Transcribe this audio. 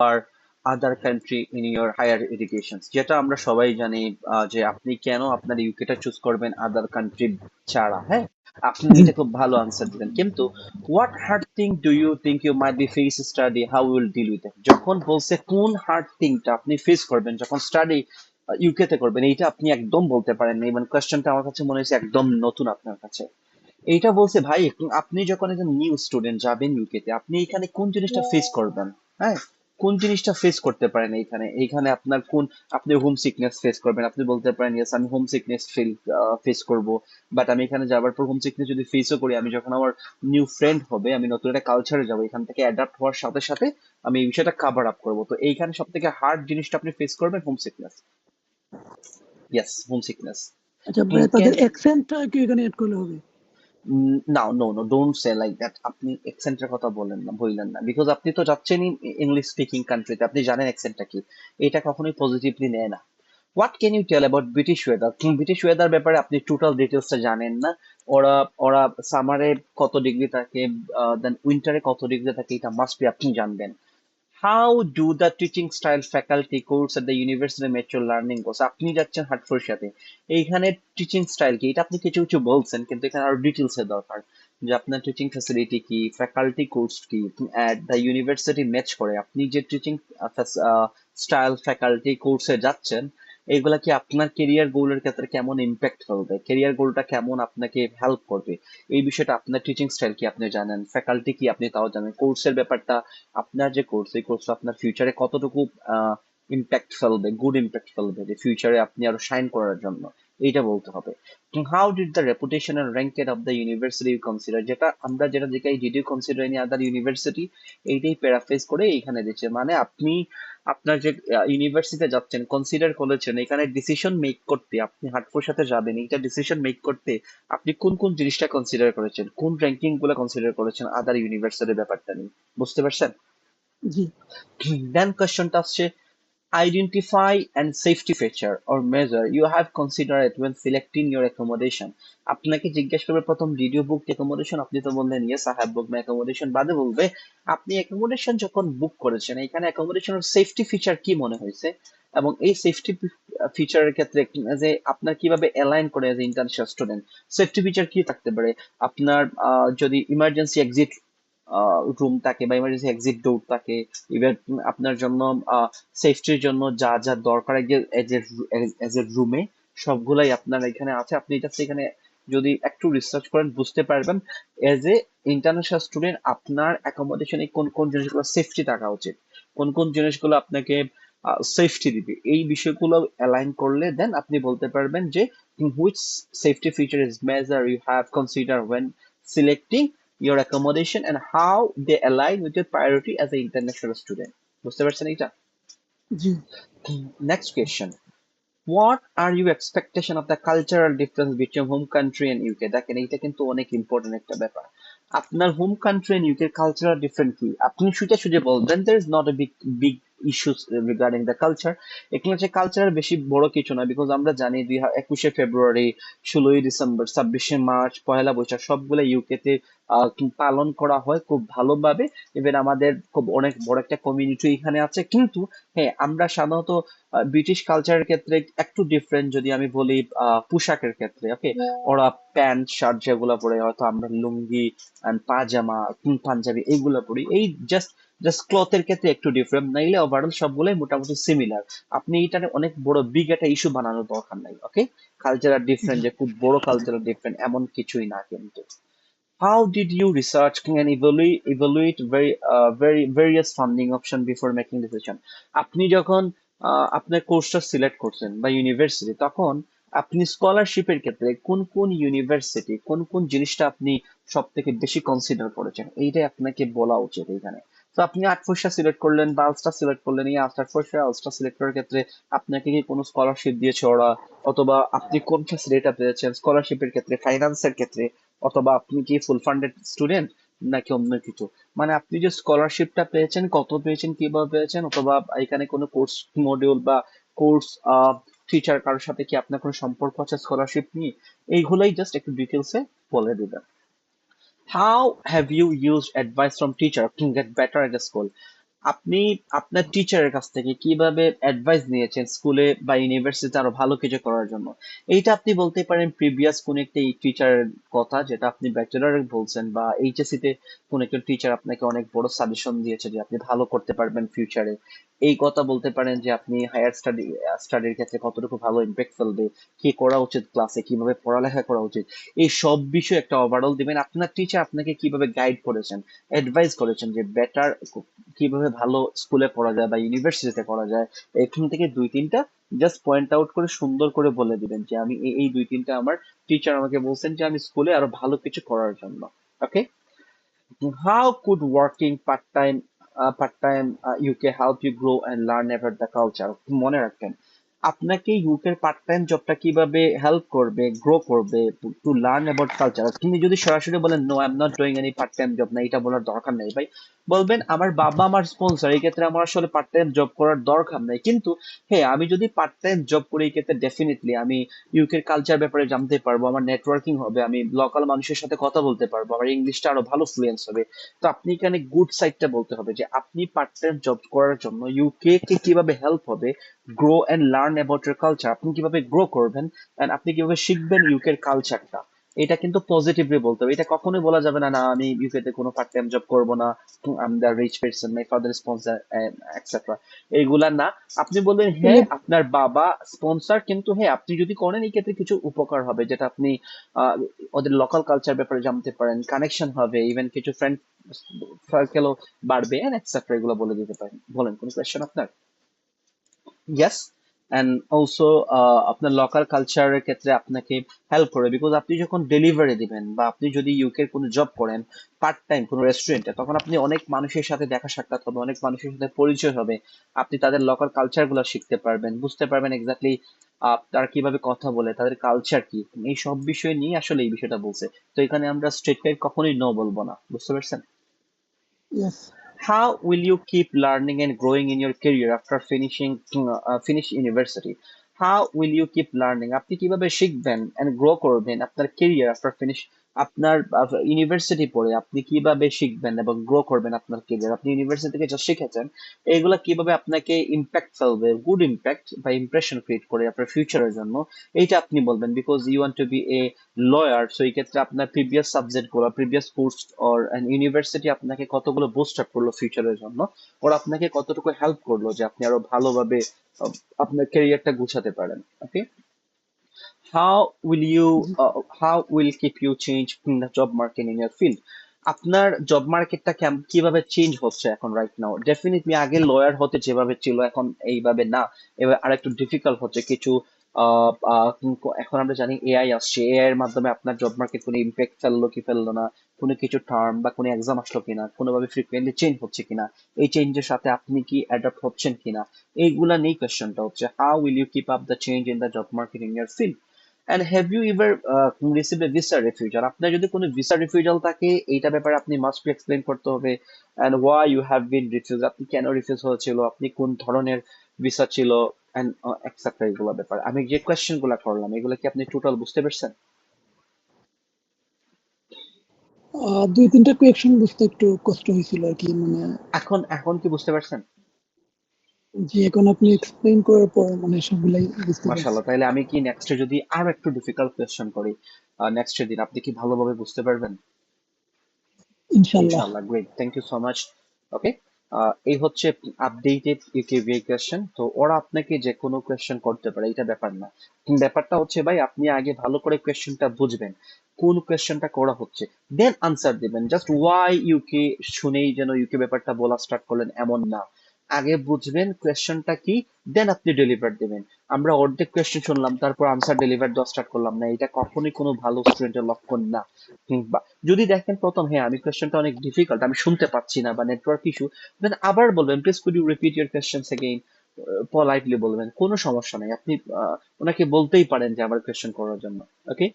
R other country in your higher education যেটা আমরা সবাই জানি যে আপনি কেন আপনার ইউকেটা চুজ করবেন আদার কান্ট্রি ছাড়া হ্যাঁ? আপনি এটা খুব ভালো আনসার দিলেন। কিন্তু what hard thing do you think you might be face study how will deal with যখন বলছে কোন হার্ড থিংটা আপনি ফেস করবেন যখন স্টাডি ইউকেতে করবেন এইটা আপনি একদম বলতে পারেন না। মানে কোয়েশ্চেনটা আমার কাছে মনে হয়েছে একদম নতুন আপনার কাছে। এইটা বলছে ভাই আপনি যখন একজন নিউ স্টুডেন্ট যাবেন ইউকেতে আপনি এখানে কোন জিনিসটা ফেস করবেন? হ্যাঁ? কোন জিনিসটা ফেস করতে পারেন এইখানে? এইখানে আপনার কোন আপনি হোম সিকনেস ফেস করবেন। আপনি বলতে পারেন ইয়েস আমি হোম সিকনেস ফিল ফেস করব। বাট আমি এখানে যাবার পর হোম সিকনেস যদি ফেসও করি আমি যখন আমার নিউ ফ্রেন্ড হবে আমি নতুন একটা কালচারে যাব এখান থেকে অ্যাডাপ্ট হওয়ার সাথে সাথে আমি এই বিষয়টা কাভার আপ করব। তো এইখানে সব থেকে হার্ড জিনিসটা আপনি ফেস করবেন home sickness yes home sickness আচ্ছা তাদের অ্যাকসেন্টটা কি এখানে এড করলে হবে? না নো আপনি কথা বলেন না বললেন না। বিকজ আপনি তো ইংলিশ স্পিকিং কান্ট্রিতে আপনি জানেন কি। এটা কখনোই পজিটিভলি নেয় না। What can you tell about British weather British weather ব্যাপারে আপনি টোটাল ডিটেলসটা জানেন না। ওরা ওরা সামারে কত ডিগ্রি থাকে দেন উইন্টারে কত ডিগ্রি থাকে, এটা মাস্ট বি আপনি জানবেন। How do the teaching style faculty course at the university metro learning course আপনি যাচ্ছেন সাথে। এইখানে টিচিং স্টাইল কি? এটা আপনি কিছু কিছু বলছেন, কিন্তু এখানে আরও ডিটেলস এর দরকার। যে আপনার টিচিং ফ্যাসিলিটি কি ফ্যাকাল্টি কোর্স কি অ্যাট দ্য ইউনিভার্সিটি ম্যাচ করে। আপনি যে টিচিং স্টাইল ফ্যাকাল্টি কোর্সে যাচ্ছেন এগুলা কি আপনার কেরিয়ার গোলের ক্ষেত্রে কেমন ইম্প্যাক্ট ফেলবে? কেরিয়ার গোলটা কেমন আপনাকে হেল্প করবে? এই বিষয়টা আপনার টিচিং স্টাইল কি আপনি জানেন? ফ্যাকাল্টি কি আপনি তাও জানেন? কোর্সের ব্যাপারটা, আপনার যে কোর্স এই কোর্সটা আপনার ফিউচারে কতটুকু ইম্প্যাক্ট ফেলবে? গুড ইম্প্যাক্ট ফেলবে? যে ফিউচারে আপনি আরও শাইন করার জন্য। এইটা বলতে হবে। How did the reputation and ranked of the university you consider যেটা আমরা যেটা দেখাই did you consider any other university এইটাই প্যারাফ্রেজ করে এইখানে দিচ্ছে। মানে আপনি আপনার যে ইউনিভার্সিটিতে যাচ্ছেন কনসিডার করেছেন এখানে ডিসিশন মেক করতে আপনি হার্টফোর সাথে যাবেন এইটা ডিসিশন মেক করতে আপনি কোন কোন জিনিসটা কনসিডার করেছেন কোন র্যাঙ্কিংগুলো কনসিডার করেছেন আদার ইউনিভার্সিটির ব্যাপারটা নিয়ে বুঝতে পারছেন? জি। দেন কোয়েশ্চনটা আসছে identify and safety feature or measure you have considered when selecting your accommodation. আপনাকে জিজ্ঞেস করবে, প্রথম ডিড ইউ বুক অ্যাকোমোডেশন আপনি তো বললেন yes I have book my accommodation বাদে বলবে, আপনি অ্যাকোমোডেশন যখন বুক করেছেন, এখানে অ্যাকোমোডেশনের সেফটি ফিচার কি মনে হয়েছে? এবং এই সেফটি ফিচারের ক্ষেত্রে যে আপনার কীভাবে অ্যালাইন করে as international student safety feature কি থাকতে পারে? আপনার যদি ইমার্জেন্সি এক্সিট রুম থাকে বা ইমার্জেন্সি এক্সিট ডোর থাকে ইভেন আপনার জন্য সেফটির জন্য যা যা দরকার এজ এ রুমে সবগুলাই আপনার এখানে আছে। আপনি জাস্ট এখানে যদি একটু রিসার্চ করেন, বুঝতে পারবেন এজ এ ইন্টারন্যাশনাল স্টুডেন্ট আপনার অ্যাকোমোডেশনে কোন কোন জিনিসগুলো সেফটি থাকা উচিত, কোন কোন জিনিসগুলো আপনাকে সেফটি দিবে। এই বিষয়গুলো অ্যালাইন করলে দেন আপনি বলতে পারবেন যে which safety feature is measure you have consider when selecting your accommodation and how they align with your priority as an international student বুঝতে পারছেন এটা জি next question what are your expectation of the cultural difference between home country and UK দেখেন এইটা কিন্তু অনেক important একটা ব্যাপার আপনার home country and UK cultural different কি আপনি সুজে সুজে বলবেন there is not a big big issues regarding the culture. এখানে হচ্ছে কালচার বেশি বড় কিছু না বিকজ আমরা জানি দুই একুশে ফেব্রুয়ারি ষোলোই ডিসেম্বর ছাব্বিশে মার্চ পয়লা বৈশাখ সবগুলো ইউকেতে পালন করা হয় খুব ভালোভাবে। ইভেন আমাদের খুব অনেক বড় একটা কমিউনিটি এখানে আছে। কিন্তু হ্যাঁ আমরা সাধারণত ব্রিটিশ কালচারের ক্ষেত্রে একটু ডিফারেন্ট যদি আমি বলি পোশাকের ক্ষেত্রে ওকে ওরা প্যান্ট শার্ট যেগুলো পরে হয়তো আমরা লুঙ্গি অ্যান্ড পাজামা পাঞ্জাবি এইগুলো পরি। এই জাস্ট জাস্ট ক্লথের ক্ষেত্রে একটু ডিফারেন্ট নাইলে ওভারঅল সবগুলোই মোটামুটি সিমিলার আপনি এটা অনেক বড় বিগ একটা ইস্যু বানানোর দরকার নাই ওকে কালচারাল ডিফারেন্ট যে খুব বড় কালচারাল ডিফারেন্ট এমন কিছুই না কিন্তু। How did you research and evaluate evaluate very uh, very various funding option before making decision? আপনি যখন আপনার কোর্সটা সিলেক্ট করছেন বা ইউনিভার্সিটি তখন আপনি স্কলারশিপের ক্ষেত্রে কোন কোন ইউনিভার্সিটি কোন কোন জিনিসটা আপনি সব থেকে বেশি কনসিডার করেছেন? এইটাই আপনাকে বলা উচিত এখানে। তো আপনি আট ফোর্সটা সিলেক্ট করলেন বা আলস্টা সিলেক্ট করলেন, এই আট ফোর্সটা আলস্টা সিলেক্ট করার ক্ষেত্রে আপনাকে কি কোনো স্কলারশিপ দিয়েছে ওরা? অথবা আপনি কোন ফ্যাসিলিটিটা পেয়েছেন? স্কলারশিপের ক্ষেত্রে ফাইন্যান্সের ক্ষেত্রে, অথবা আপনি কি ফুল ফান্ডেড স্টুডেন্ট নাকি অন্য কিছু? মানে আপনি যে স্কলারশিপটা পেয়েছেন, কত পেয়েছেন, কীভাবে পেয়েছেন, অথবা এখানে কোনো কোর্স মডিউল বা কোর্স টিচার কারোর সাথে কি আপনার কোনো সম্পর্ক আছে স্কলারশিপ নিয়ে? এইগুলোই জাস্ট একটু ডিটেলসে বলে দিবেন। How have you use advice from teacher to get better at school আপনি আপনার টিচারের কাছ থেকে কীভাবে অ্যাডভাইস নিয়েছেন স্কুলে বা ইউনিভার্সিটিতে আরও ভালো কিছু করার জন্য? এইটা আপনি বলতে পারেন প্রিভিয়াস কোন একটা টিচারের কথা যেটা আপনি ব্যাচেলারে বলছেন বা এইচএসসি তে কোন একটা টিচার আপনাকে অনেক বড় সাজেশন দিয়েছে যে আপনি ভালো করতে পারবেন ফিউচারে এই কথা বলতে পারেন যে আপনি হায়ার স্টাডি স্টাডির ক্ষেত্রে কতটুকু ভালো ইম্প্যাক্ট ফেলবে, কি করা উচিত ক্লাসে কীভাবে পড়ালেখা করা উচিত, এই সব বিষয়ে একটা ওভারঅল দিবেন। আপনার টিচার আপনাকে কীভাবে গাইড করেছেন অ্যাডভাইস করেছেন যে বেটার কীভাবে ভালো স্কুলে পড়া যায় বা ইউনিভার্সিটিতে পড়া যায়, এখান থেকে দুই তিনটা জাস্ট পয়েন্ট আউট করে সুন্দর করে বলে দিবেন যে আমি এই দুই তিনটা আমার টিচার আমাকে বলছেন যে আমি স্কুলে আরও ভালো কিছু করার জন্য। Okay how could working part time uh, part time uh, UK help you grow and learn about the culture মনে রাখবেন আপনাকে ইউকে পার্ট টাইম জবটা কীভাবে হেল্প করবে গ্রো করবে টু লার্ন অ্যাবাউট কালচার তিনি যদি সরাসরি বলেন no I am not doing any part time job না, এটা বলার দরকার নেই। ভাই, বলবেন, আমার বাবা, আমার স্পন্সর এই ক্ষেত্রে আমার আসলে পার্ট টাইম জব করার দরকার নেই। কিন্তু হ্যাঁ আমি যদি পার্ট টাইম জব করি, এই ক্ষেত্রে ডেফিনেটলি আমি ইউকের কালচার ব্যাপারে জানতে পারব, আমার নেটওয়ার্কিং হবে, আমি লোকাল মানুষের সাথে কথা বলতে পারব, আমার ইংলিশটা আরও ভালো ফ্লুয়েন্স হবে। তো আপনি এখানে গুড সাইডটা বলতে হবে যে, আপনি পার্ট টাইম জব করার জন্য ইউকে কে কীভাবে হেল্প হবে grow and learn about your culture আপনি কীভাবে গ্রো করবেন এন্ড আপনি কীভাবে শিখবেন ইউকের কালচারটা এটা কিন্তু পজিটিভলি বলতে হবে। এটা কখনোই বলা যাবে না না আমি ইউকে তে কোনো পার্ট টাইম জব করব না I am the rich person my father sponsor etcetera এইগুলা না। আপনি বলবেন হ্যাঁ আপনার বাবা স্পন্সর কিন্তু হ্যাঁ আপনি যদি করেন এই ক্ষেত্রে কিছু উপকার হবে যেটা আপনি ওদের লোকাল কালচার ব্যাপারে জানতে পারেন কানেকশন হবে ইভেন কিছু ফ্রেন্ড সার্কেলও বাড়বে এন্ড এটসেট্রা এগুলো বলে দিতে পারেন। বলেন কোনো কোয়েশ্চেন আপনার? ইয়েস অ্যান্ড অলসো আপনার লোকাল কালচারের ক্ষেত্রে আপনাকে হেল্প করবে বিকজ আপনি যখন ডেলিভারি দিবেন বা আপনি যদি ইউকে কোনো জব করেন পার্ট টাইম কোনো রেস্টুরেন্টে তখন আপনি অনেক মানুষের সাথে দেখা সাক্ষাৎ হবে, অনেক মানুষের সাথে পরিচয় হবে। আপনি তাদের লোকাল কালচারগুলো শিখতে পারবেন, বুঝতে পারবেন এক্স্যাক্টলি তারা কীভাবে কথা বলে, তাদের কালচার কি। এই সব বিষয় নিয়ে আসলে এই বিষয়টা বলছে। তো এখানে আমরা স্ট্রেট ফাইড কখনোই নো বলব না। বুঝতে পারছেন? how will you keep learning and growing in your career after finishing uh, finish university how will you keep learning আপনি কিভাবে শিখবেন and grow করবেন আপনার career after finish আপনার ইউনিভার্সিটি পড়ে আপনি কীভাবে শিখবেন এবং গ্রো করবেন আপনার কেরিয়ার আপনি ইউনিভার্সিটি থেকে যা শিখেছেন, এগুলা কীভাবে আপনাকে ইম্প্যাক্ট ফেলবে? গুড ইম্প্যাক্ট বা ইমপ্রেশন ক্রিয়েট করে আপনার ফিউচারের জন্য, এইটা আপনি বলবেন because you want to be a lawyer so এই ক্ষেত্রে আপনার প্রিভিয়াস সাবজেক্টগুলো প্রিভিয়াস কোর্স অর ইউনিভার্সিটি আপনাকে কতগুলো বুস্ট আপ করল ফিউচারের জন্য, ওর আপনাকে কতটুকু হেল্প করল যে আপনি আরও ভালোভাবে আপনার ক্যারিয়ারটা গুছাতে পারেন okay how will you uh, how will keep you change in the job market in your field? আপনার জব মার্কেটটা কীভাবে চেঞ্জ হচ্ছে এখন রাইট নাও ডেফিনেটলি আগে লয়ার হতে যেভাবে ছিল এখন এইভাবে না। এবার আর একটু ডিফিকাল্ট হচ্ছে। কিছু এখন আমরা জানি এআই আসছে। এআই এর মাধ্যমে আপনার জব মার্কেট কোনো ইম্প্যাক্ট ফেলল কি ফেলল না? কোনো কিছু টার্ম বা কোনো এক্সাম আসলো কিনা? কোনোভাবে ফ্রিকুয়েন্টলি চেঞ্জ হচ্ছে কিনা? এই চেঞ্জের সাথে আপনি কি অ্যাডাপ্ট হচ্ছেন কিনা? এইগুলা নিয়ে কোয়েশ্চেনটা হচ্ছে how will you keep up the change in the job market in your field and have you ever receive a visa refusal আপনার যদি কোনো ভিসা রিফিউজাল থাকে এইটা ব্যাপারে আপনি মাস্ট বি এক্সপ্লেন করতে হবে। And why you have been refuse আপনি কেন রিফিউজ হয়েছিল? আপনি কোন ধরনের ভিসা ছিল? এন্ড এক্সেট্রা এগুলো ব্যাপারে। আমি যে কোয়েশ্চেনগুলা করলাম এগুলো কি আপনি টোটাল বুঝতে পারছেন? দুই তিনটা কোয়েকশন বুঝতে একটু কষ্ট হয়েছিল আর কি মানে এখন এখন কি বুঝতে পারছেন? যে এখন আপনি এক্সপ্লেইন করার পর মানে সবগুলাই বুঝতে মাশাআল্লাহ তাহলে আমি কি নেক্সটে যদি আরও একটু ডিফিকাল্ট কোয়েশ্চেন করি নেক্সট দিন আপনি কি ভালোভাবে বুঝতে পারবেন? ইনশাল্লাহ ইনশাআল্লাহ great thank you so much okay এই হচ্ছে আপডেটেড ইউকেভিএ কোয়েশ্চেন তো ওরা আপনাকে যে কোনো কোয়েশ্চেন করতে পারে এটা ব্যাপার না। ব্যাপারটা হচ্ছে ভাই আপনি আগে ভালো করে কোয়েশ্চেনটা বুঝবেন কোন কোয়েশ্চেনটা করা হচ্ছে দেন আনসার দিবেন। জাস্ট ওয়াই ইউকে শুনেই যেন ইউকে ব্যাপারটা বলা স্টার্ট করলেন এমন না। আগে বুঝবেন কোয়েশ্চেনটা কি দেন আপনি ডেলিভার দিবেন। আমরা অর্ধেক কোয়েশ্চেন শুনলাম, তারপর আনসার ডেলিভার দেওয়া স্টার্ট করলাম না। এটা কখনোই কোনো ভালো স্টুডেন্টের লক্ষণ না। কিংবা যদি দেখেন প্রথম হ্যাঁ আমি কোয়েশ্চেনটা অনেক ডিফিকাল্ট আমি শুনতে পাচ্ছি না বা নেটওয়ার্ক ইস্যু দেন আবার বলবেন please could you repeat your questions again politely বলবেন, কোনো সমস্যা নাই। আপনি ওনাকে বলতেই পারেন যে আমার কোয়েশ্চেন করার জন্য। ওকে